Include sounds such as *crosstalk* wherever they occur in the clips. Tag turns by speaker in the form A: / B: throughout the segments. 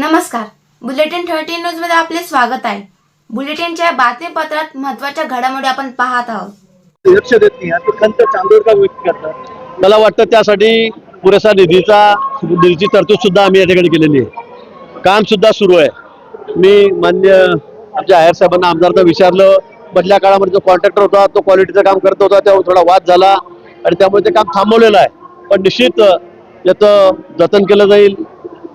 A: नमस्कार. Bulletin thirteen न्यूजमध्ये आपले स्वागत आहे. बुलेटिनच्या बातमीपत्रात महत्त्वाच्या घडामोडी आपण पाहत आहोत.
B: लक्ष देत नाही. खंत चांदोरकर व्यक्त करतात. मला वाटतं त्यासाठी पुरेसा निधीचा निधीची तरतूद सुद्धा आम्ही या ठिकाणी केलेली आहे. काम सुद्धा सुरू आहे. मी मान्य आमच्या आहेर साहेबांना आमदारांना विचारलं. मधल्या काळामध्ये जो कॉन्ट्रॅक्टर होता तो क्वालिटीचं काम करत होता. त्यावर थोडा वाद झाला. आणि त्यामुळे ते काम थांबवलेलं आहे. पण निश्चित याचं जतन केलं जाईल.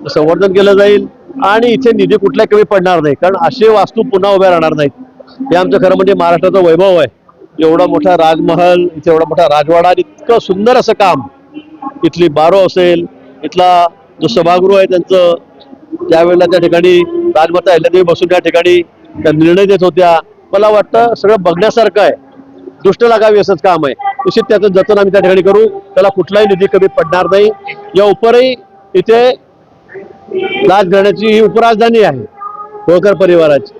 B: संवर्धन केलं जाईल आणि इथे निधी कुठल्या कमी पडणार नाही. कारण असे वास्तू पुन्हा उभ्या राहणार नाहीत. हे आमचं खरं म्हणजे महाराष्ट्राचं वैभव आहे. एवढा मोठा राजमहल इथे एवढा मोठा राजवाडा आणि इतकं सुंदर असं काम. इथली बारो असेल इथला जो सभागृह आहे त्यांचं त्यावेळेला त्या ठिकाणी राजमाता अहिल्यादेवी बसून त्या ठिकाणी त्या निर्णय देत होत्या. मला वाटतं सगळं बघण्यासारखं आहे. दृष्ट लागावी असंच काम आहे. निश्चित त्याचं जतन आम्ही त्या ठिकाणी करू. त्याला कुठलाही निधी कमी पडणार नाही. या उपरही इथे राजघराण्याची ही उपराजधानी आहे होळकर परिवाराची.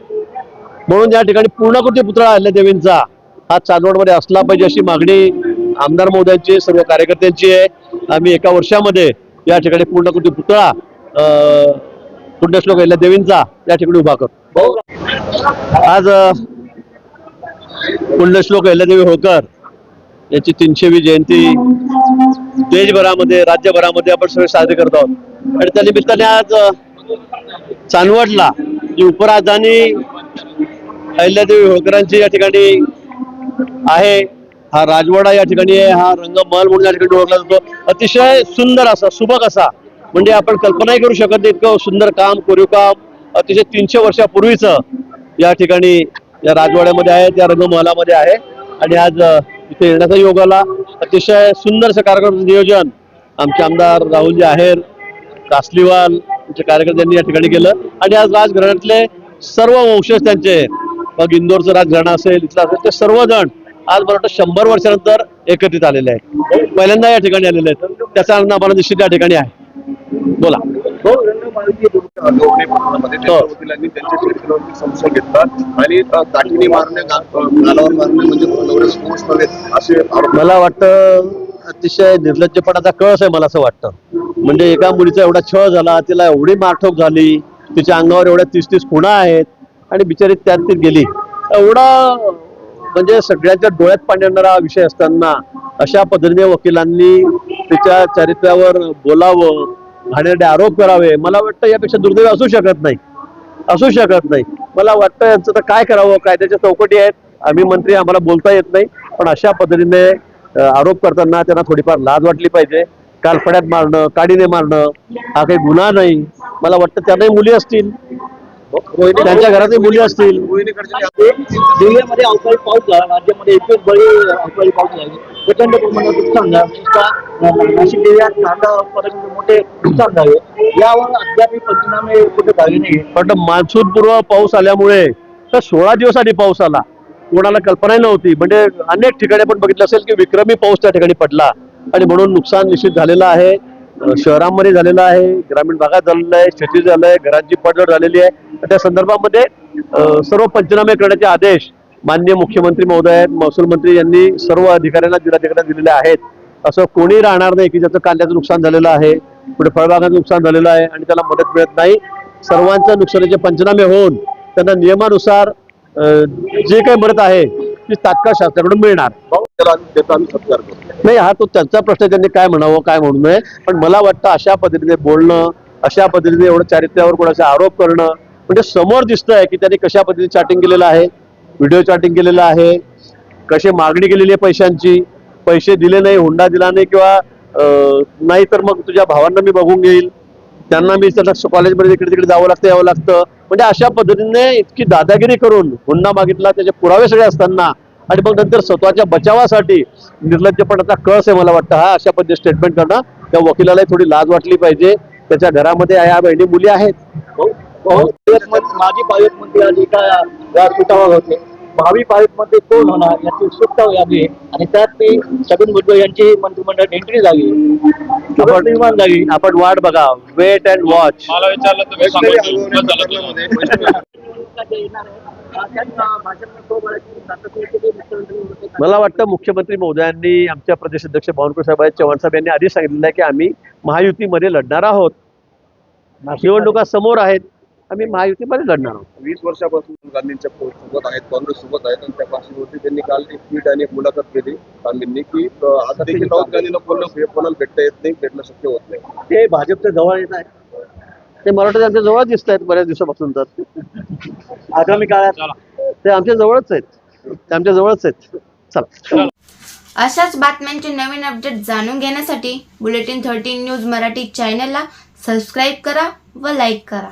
B: म्हणून या ठिकाणी पूर्णकृती पुतळा अहिल्यादेवींचा हा चांदवडमध्ये असला पाहिजे अशी मागणी आमदार महोदयांची सर्व कार्यकर्त्यांची आहे. आम्ही एका वर्षामध्ये या ठिकाणी पूर्णकृती पुतळा पुण्यश्लोक पुण्यश्लोक अहिल्यादेवींचा या ठिकाणी उभा करतो. आज अं, पुण्यश्लोक अहिल्यादेवी होळकर याची तीनशेवी जयंती देशभरामध्ये राज्यभरामध्ये आपण सगळे साजरे करत आहोत. आणि त्या निमित्ताने आज चांदवडला जी उपराजधानी अहिल्यादेवी होळकरांची या ठिकाणी आहे हा राजवाडा या ठिकाणी आहे हा रंगमहल म्हणून या ठिकाणी ओळखला जातो. अतिशय सुंदर असा सुबक असा म्हणजे आपण कल्पनाही करू शकत नाही इतकं सुंदर काम कोरीव काम अतिशय तीनशे वर्षापूर्वीचं या ठिकाणी या राजवाड्यामध्ये आहे त्या रंगमहलामध्ये आहे. आणि आज इथे येण्याचा योग आला. अतिशय सुंदर कार्यक्रमाचं कार्यक्रम नियोजन आमचे आमदार राहुलजी आहेर कासलीवाल यांच्या कार्यकर्त्यांनी या ठिकाणी केलं. आणि आज राजघराण्यातले सर्व वंशज त्यांचे मग इंदोरचं राजघराणं असेल इथलं असेल ते सर्वजण आज मला वाटतं शंभर वर्षानंतर एकत्रित आलेले आहेत. पहिल्यांदा या ठिकाणी आलेले आहेत. त्याचा आनंद आम्हाला निश्चित या ठिकाणी आहे. बोला.
C: हो रंगमाळी लोकने पथकामध्ये त्यांच्या वकिलांनी त्यांच्या शेतकऱ्यांवरती संशय घेतला आणि अ, काठीने मारणे गा- अ, गालावर मारणे म्हणजे एवढे दोष नव्हे असे आरोप.
B: मला वाटतं अतिशय निर्लज्जपणाचा कळस आहे मला असं वाटतं. म्हणजे एका मुलीचा एवढा छळ झाला तिला एवढी मारठोक झाली तिच्या अंगावर एवढ्या तीस तीस खुणा आहेत आणि बिचारी त्यात ती गेली. एवढा म्हणजे सगळ्यांच्या डोळ्यात पाणी आणणारा विषय असताना अशा पद्धतीने वकिलांनी तिच्या चारित्र्यावर बोलावं घाणेरडे आरोप करावे. मला वाटतं यापेक्षा दुर्दैव असू शकत नाही. असू शकत नाही. मला वाटतं यांचं तर काय करावं? कायद्याच्या चौकटी आहेत. आम्ही मंत्री आम्हाला बोलता येत नाही. पण अशा पद्धतीने आरोप करताना त्यांना थोडीफार लाज वाटली पाहिजे. कालफड्यात मारणं काडीने मारणं हा काही गुन्हा नाही. मला वाटतं त्यांनाही मुली असतील. त्यांच्या घरातही मुली असतील.
D: जिल्ह्यामध्ये अवकाळी पाऊस झाला. राज्यामध्ये एकच बळी अवकाळी पाऊस झाला. प्रचंड प्रमाणात नुकसान झालं. विशेषतः नाशिक जिल्ह्यात कांदा उत्पादक मोठे नुकसान झाले. यावर अद्याप पंचनामे कुठे झाले नाही
B: पण मान्सून पूर्व पाऊस आल्यामुळे तर सोळा दिवस आधी पाऊस आला. कोणाला कल्पनाही नव्हती. म्हणजे अनेक ठिकाणी आपण बघितलं असेल की विक्रमी पाऊस त्या ठिकाणी पडला. आणि म्हणून नुकसान निश्चित झालेलं आहे. शहरांमध्ये झालेलं आहे ग्रामीण भागात झालेलं आहे शेती झालं आहे घरांची पडझड झालेली आहे. त्या संदर्भामध्ये सर्व पंचनामे करण्याचे आदेश माननीय मुख्यमंत्री महोदय आहेत महसूल मंत्री यांनी सर्व अधिकाऱ्यांना जिल्हाधिकाऱ्यांना दिलेले आहेत. असं कोणी राहणार नाही की ज्याचं कांद्याचं नुकसान झालेलं आहे पुढे फळबागाचं नुकसान झालेलं आहे आणि त्याला मदत मिळत नाही. सर्वांच्या नुकसानीचे पंचनामे होऊन त्यांना नियमानुसार जे काही मदत आहे ती तात्काळ शासनाकडून मिळणार. नाही हा तो त्यांचा प्रश्न त्यांनी काय म्हणावं काय म्हणू नये. पण मला वाटतं अशा पद्धतीने बोलणं अशा पद्धतीने एवढं चारित्र्यावर कोणाचा आरोप करणं म्हणजे समोर दिसतंय की त्यांनी कशा पद्धतीने चॅटिंग केलेलं आहे. व्हिडिओ चॅटिंग केलेलं आहे. कशी मागणी केलेली आहे पैशांची? पैसे दिले नाही हुंडा दिला नाही किंवा नाही तर मग तुझ्या भावांना मी बघून घेईल. त्यांना मी त्यांना कॉलेजमध्ये इकडे तिकडे जावं लागतं यावं लागतं. म्हणजे अशा पद्धतीने इतकी दादागिरी करून हुंडा मागितला त्याचे पुरावे सगळे असताना आणि मग नंतर स्वतःच्या बचावासाठी निर्लज्जपणाचा कळस आहे मला वाटतं हा अशा पद्धतीने स्टेटमेंट करणं. त्या वकिलालाही थोडी लाज वाटली पाहिजे. त्याच्या घरामध्ये या बहिणी मुली आहेत.
D: माजी पालकमंत्री आज एका व्यासपीठावर होते. भावी पालकमंत्री कोण होणार याची उत्सुकता लागली आणि त्यात ती छगन भुजबळ यांची मंत्रिमंडळात एंट्री झाली.
B: आपण
D: निर्माण झाली.
B: आपण वाट बघा. वेट अँड वॉच
E: मला
B: मला वाटतं मुख्यमंत्री महोदयांनी आमच्या प्रदेश अध्यक्ष बावनकुळे साहेब चव्हाण साहेब यांनी आधी सांगितलेलं आहे की आम्ही महायुतीमध्ये लढणार आहोत. निवडणुका समोर आहेत. आम्ही महायुतीमध्ये लढणार आहोत.
C: वीस वर्षापासून गांधींच्या सोबत आहेत काँग्रेस सोबत आहेत आणि त्या पार्श्वभूमीवरती त्यांनी काल एक ट्विट आणि एक मुलाखत केली गांधींनी की अं, आता देखील राहुल गांधीला कोणाला कोणाला भेटता येत नाही भेटणं शक्य होत नाही.
D: ते भाजपच्या जवळ येत आहे
B: ते मराठी आमच्या जवळ दिसत आहेत बऱ्याच दिवसापासून तर. *laughs*
D: आगामी काळात
B: ते आमच्या जवळच आहेत. ते आमच्या जवळच आहेत. चला.
A: अशाच बातम्यांचे नवीन अपडेट जाणून घेण्यासाठी बुलेटिन थर्टीन न्यूज मराठी चॅनलला सबस्क्राईब करा व लाईक करा.